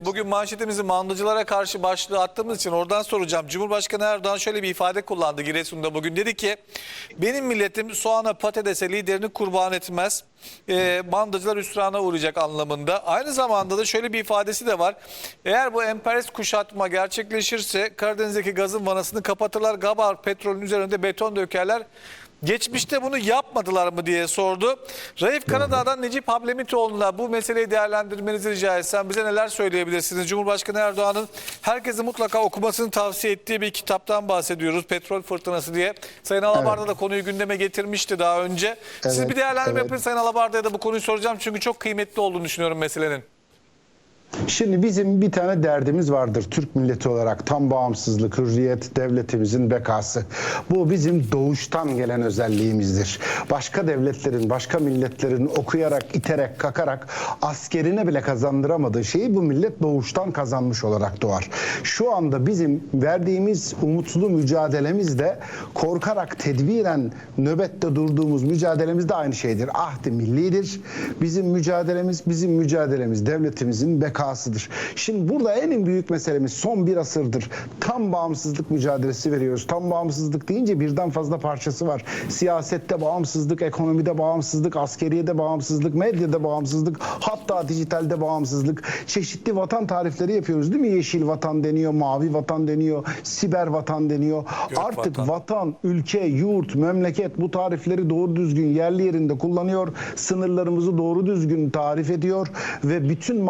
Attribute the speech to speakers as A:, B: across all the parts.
A: Bugün manşetimizi mandacılara karşı başlığı attığımız için oradan soracağım. Cumhurbaşkanı Erdoğan şöyle bir ifade kullandı Giresun'da bugün. Dedi ki benim milletim soğana patatese liderini kurban etmez. E, mandacılar hüsrana uğrayacak anlamında. Aynı zamanda da şöyle bir ifadesi de var. Eğer bu emperyalist kuşatma gerçekleşirse Karadeniz'deki gazın vanasını kapatırlar. Gabar petrolün üzerinde beton dökerler. Geçmişte bunu yapmadılar mı diye sordu. Raif Karadağ'dan Necip Hablemitoğlu'na bu meseleyi değerlendirmenizi rica etsem bize neler söyleyebilirsiniz? Cumhurbaşkanı Erdoğan'ın herkese mutlaka okumasını tavsiye ettiği bir kitaptan bahsediyoruz. Petrol Fırtınası diye. Sayın Alabarda da konuyu gündeme getirmişti daha önce. Siz
B: Evet,
A: bir değerlendirme
B: evet.
A: yapın Sayın Alabarda'ya da bu konuyu soracağım. Çünkü çok kıymetli olduğunu düşünüyorum meselenin.
B: Şimdi bizim bir tane derdimiz vardır Türk milleti olarak. Tam bağımsızlık, hürriyet, devletimizin bekası. Bu bizim doğuştan gelen özelliğimizdir. Başka devletlerin, başka milletlerin okuyarak, iterek, kakarak askerine bile kazandıramadığı şeyi bu millet doğuştan kazanmış olarak doğar. Şu anda bizim verdiğimiz umutlu mücadelemiz de korkarak tedbiren nöbette durduğumuz mücadelemiz de aynı şeydir. Ahdi millidir. Bizim mücadelemiz, bizim mücadelemiz devletimizin bekasıdır. Şimdi burada en büyük meselemiz son bir asırdır. Tam bağımsızlık mücadelesi veriyoruz. Tam bağımsızlık deyince birden fazla parçası var. Siyasette bağımsızlık, ekonomide bağımsızlık, askeriyede bağımsızlık, medyada bağımsızlık, hatta dijitalde bağımsızlık. Çeşitli vatan tarifleri yapıyoruz değil mi? Yeşil vatan deniyor, mavi vatan deniyor, siber vatan deniyor.
A: Gök
B: Artık
A: vatan.
B: vatan, ülke, yurt, memleket bu tarifleri doğru düzgün yerli yerinde kullanıyor. Sınırlarımızı doğru düzgün tarif ediyor ve bütün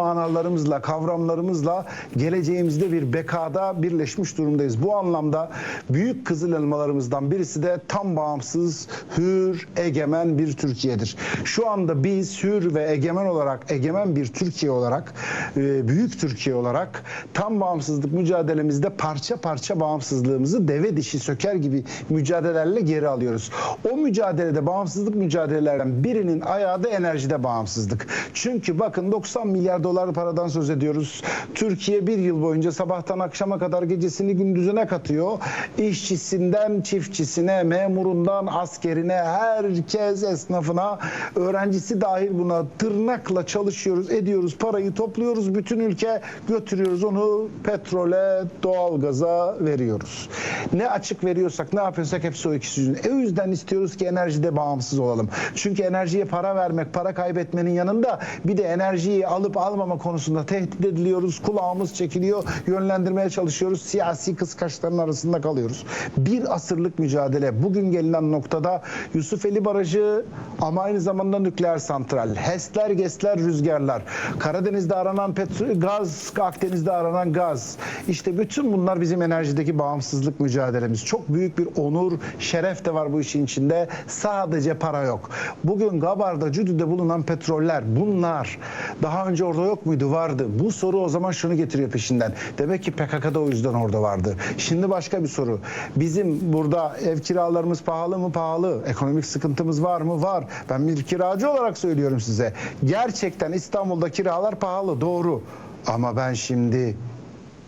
B: manalarımızla, kavramlarımızla geleceğimizde bir bekada birleşmiş durumdayız. Bu anlamda büyük kızıl elmalarımızdan birisi de tam bağımsız, hür, egemen bir Türkiye'dir. Şu anda biz hür ve egemen olarak, egemen bir Türkiye olarak, e, büyük Türkiye olarak tam bağımsızlık mücadelemizde parça parça bağımsızlığımızı deve dişi söker gibi mücadelelerle geri alıyoruz. O mücadelede bağımsızlık mücadelelerden birinin ayağı da enerjide bağımsızlık. Çünkü bakın 90 milyar dolar paradan söz ediyoruz. Türkiye bir yıl boyunca sabahtan akşama kadar gecesini gündüzüne katıyor. İşçisinden çiftçisine, memurundan askerine, herkes esnafına, öğrencisi dahil buna tırnakla çalışıyoruz, ediyoruz, parayı topluyoruz. Bütün ülke götürüyoruz onu petrole, doğalgaza veriyoruz. Ne açık veriyorsak, ne yapıyorsak hepsi o ikisi yüzünden. E, o yüzden istiyoruz ki enerjide bağımsız olalım. Çünkü enerjiye para vermek, para kaybetmenin yanında bir de enerjiyi alıp almama konusunda tehdit ediliyoruz. Kulağımız çekiliyor, yönlendirmeye çalışıyoruz. Siyasi kıskaçların arasında kalıyoruz. Bir asırlık mücadele. Bugün gelinen noktada Yusufeli Barajı ama aynı zamanda nükleer santral. HES'ler, GES'ler, rüzgarlar. Karadeniz'de aranan petrol, gaz, Akdeniz'de aranan gaz. İşte bütün bunlar bizim enerjideki bağımsızlık mücadelemiz. Çok büyük bir onur, şeref de var bu işin içinde. Sadece para yok. Bugün Gabar'da, Cüdü'de bulunan petroller bunlar. Daha önce orada yok muydu? Vardı. Bu soru o zaman şunu getiriyor peşinden. Demek ki PKK'da o yüzden orada vardı. Şimdi başka bir soru. Bizim burada ev kiralarımız pahalı mı? Pahalı. Ekonomik sıkıntımız var mı? Var. Ben bir kiracı olarak söylüyorum size. Gerçekten İstanbul'da kiralar pahalı. Doğru. Ama ben şimdi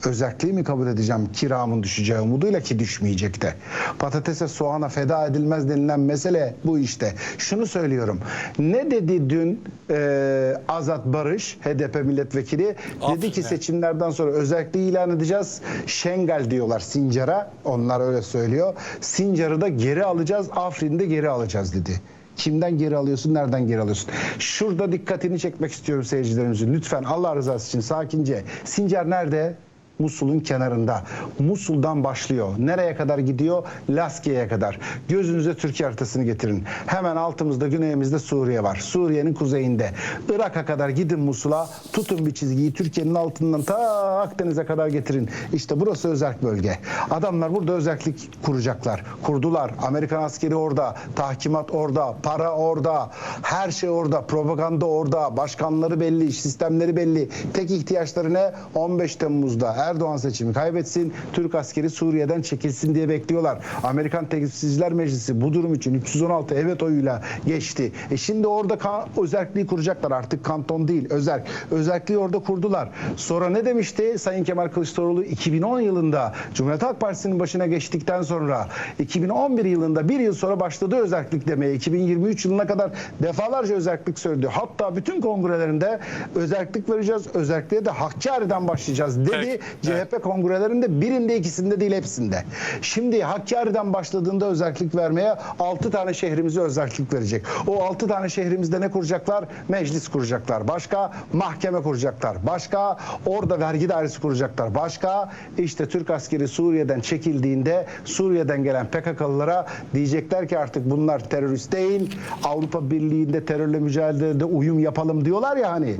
B: özelliği mi kabul edeceğim kiramın düşeceği umuduyla ki düşmeyecek de. Patatese soğana feda edilmez denilen mesele bu işte. Şunu söylüyorum. Ne dedi dün e, Azat Barış HDP milletvekili?
A: Aferin
B: dedi ki seçimlerden sonra özelliği ilan edeceğiz. Şengal diyorlar Sincar'a. Onlar öyle söylüyor. Sincar'ı da geri alacağız. Afrin'i de geri alacağız dedi. Kimden geri alıyorsun, nereden geri alıyorsun? Şurada dikkatini çekmek istiyorum seyircilerimizin. Lütfen Allah rızası için sakince. Sincar nerede? Musul'un kenarında. Musul'dan başlıyor. Nereye kadar gidiyor? Laskiye'ye kadar. Gözünüze Türkiye haritasını getirin. Hemen altımızda, güneyimizde Suriye var. Suriye'nin kuzeyinde. Irak'a kadar gidin Musul'a. Tutun bir çizgiyi Türkiye'nin altından ta Akdeniz'e kadar getirin. İşte burası özel bölge. Adamlar burada özellik kuracaklar. Kurdular. Amerikan askeri orada. Tahkimat orada. Para orada. Her şey orada. Propaganda orada. Başkanları belli. Sistemleri belli. Tek ihtiyaçları ne? 15 Temmuz'da Erdoğan seçimi kaybetsin, Türk askeri Suriye'den çekilsin diye bekliyorlar. Amerikan Temsilciler Meclisi bu durum için 316 evet oyuyla geçti. E şimdi orada özelliği kuracaklar artık kanton değil özel. Özelliği orada kurdular. Sonra ne demişti Sayın Kemal Kılıçdaroğlu 2010 yılında Cumhuriyet Halk Partisi'nin başına geçtikten sonra 2011 yılında bir yıl sonra başladı özellik demeye. 2023 yılına kadar defalarca özellik söyledi. Hatta bütün kongrelerinde özellik vereceğiz. Özelliğe de Hakkari'den başlayacağız dedi. CHP kongrelerinde birinde ikisinde değil hepsinde. Şimdi Hakkari'den başladığında özellik vermeye 6 tane şehrimize özellik verecek. O 6 tane şehrimizde ne kuracaklar? Meclis kuracaklar. Başka mahkeme kuracaklar. Başka orada vergi dairesi kuracaklar. Başka işte Türk askeri Suriye'den çekildiğinde Suriye'den gelen PKK'lılara diyecekler ki artık bunlar terörist değil. Avrupa Birliği'nde terörle mücadelede uyum yapalım diyorlar ya hani.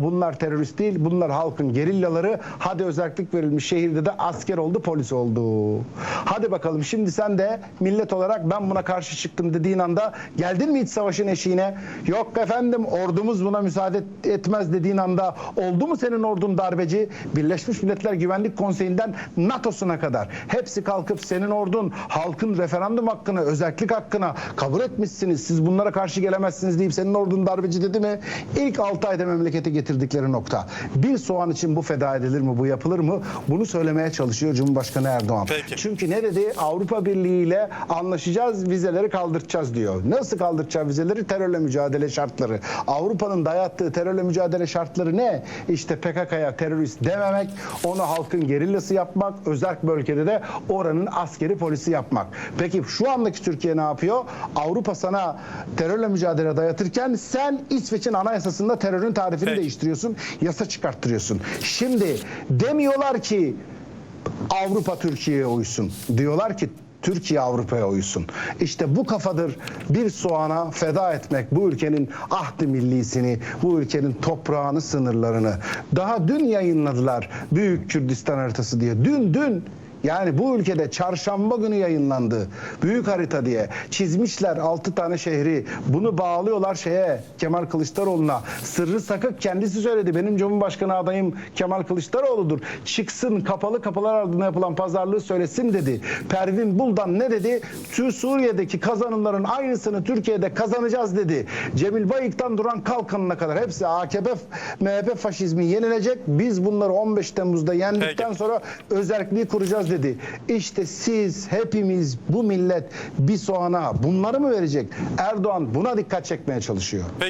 B: Bunlar terörist değil. Bunlar halkın gerillaları. Hadi özellik verilmiş şehirde de asker oldu, polis oldu. Hadi bakalım şimdi sen de millet olarak ben buna karşı çıktım dediğin anda geldin mi iç savaşın eşiğine? Yok efendim ordumuz buna müsaade etmez dediğin anda oldu mu senin ordun darbeci? Birleşmiş Milletler Güvenlik Konseyi'nden NATO'suna kadar hepsi kalkıp senin ordun halkın referandum hakkını, özellik hakkına kabul etmişsiniz. Siz bunlara karşı gelemezsiniz deyip senin ordun darbeci dedi mi? İlk 6 ayda memlekete getirdikleri nokta. Bir soğan için bu feda edilir mi, bu yapılır mı? Bunu söylemeye çalışıyor Cumhurbaşkanı Erdoğan.
A: Peki.
B: Çünkü ne dedi? Avrupa Birliği ile anlaşacağız, vizeleri kaldıracağız diyor. Nasıl kaldıracağız vizeleri? Terörle mücadele şartları. Avrupa'nın dayattığı terörle mücadele şartları ne? İşte PKK'ya terörist dememek, onu halkın gerillası yapmak, özel bölgede de oranın askeri polisi yapmak. Peki şu andaki Türkiye ne yapıyor? Avrupa sana terörle mücadele dayatırken sen İsveç'in anayasasında terörün tarifini
A: Peki.
B: değiştiriyorsun, yasa çıkarttırıyorsun. Şimdi demiyorlar ki Avrupa Türkiye'ye uysun. Diyorlar ki Türkiye Avrupa'ya uysun. İşte bu kafadır bir soğana feda etmek bu ülkenin ahdi millisini, bu ülkenin toprağını, sınırlarını. Daha dün yayınladılar Büyük Kürdistan haritası diye. Dün dün yani bu ülkede çarşamba günü yayınlandı. Büyük harita diye. Çizmişler 6 tane şehri. Bunu bağlıyorlar şeye Kemal Kılıçdaroğlu'na. Sırrı sakık kendisi söyledi. Benim Cumhurbaşkanı adayım Kemal Kılıçdaroğlu'dur. Çıksın kapalı kapılar ardında yapılan pazarlığı söylesin dedi. Pervin Buldan ne dedi? Tür Suriye'deki kazanımların aynısını Türkiye'de kazanacağız dedi. Cemil Bayık'tan duran Kalkan'ına kadar hepsi AKP, MHP faşizmi yenilecek. Biz bunları 15 Temmuz'da yendikten
A: Peki.
B: sonra özelliği kuracağız dedi. İşte siz hepimiz bu millet bir soğana bunları mı verecek? Erdoğan buna dikkat çekmeye çalışıyor.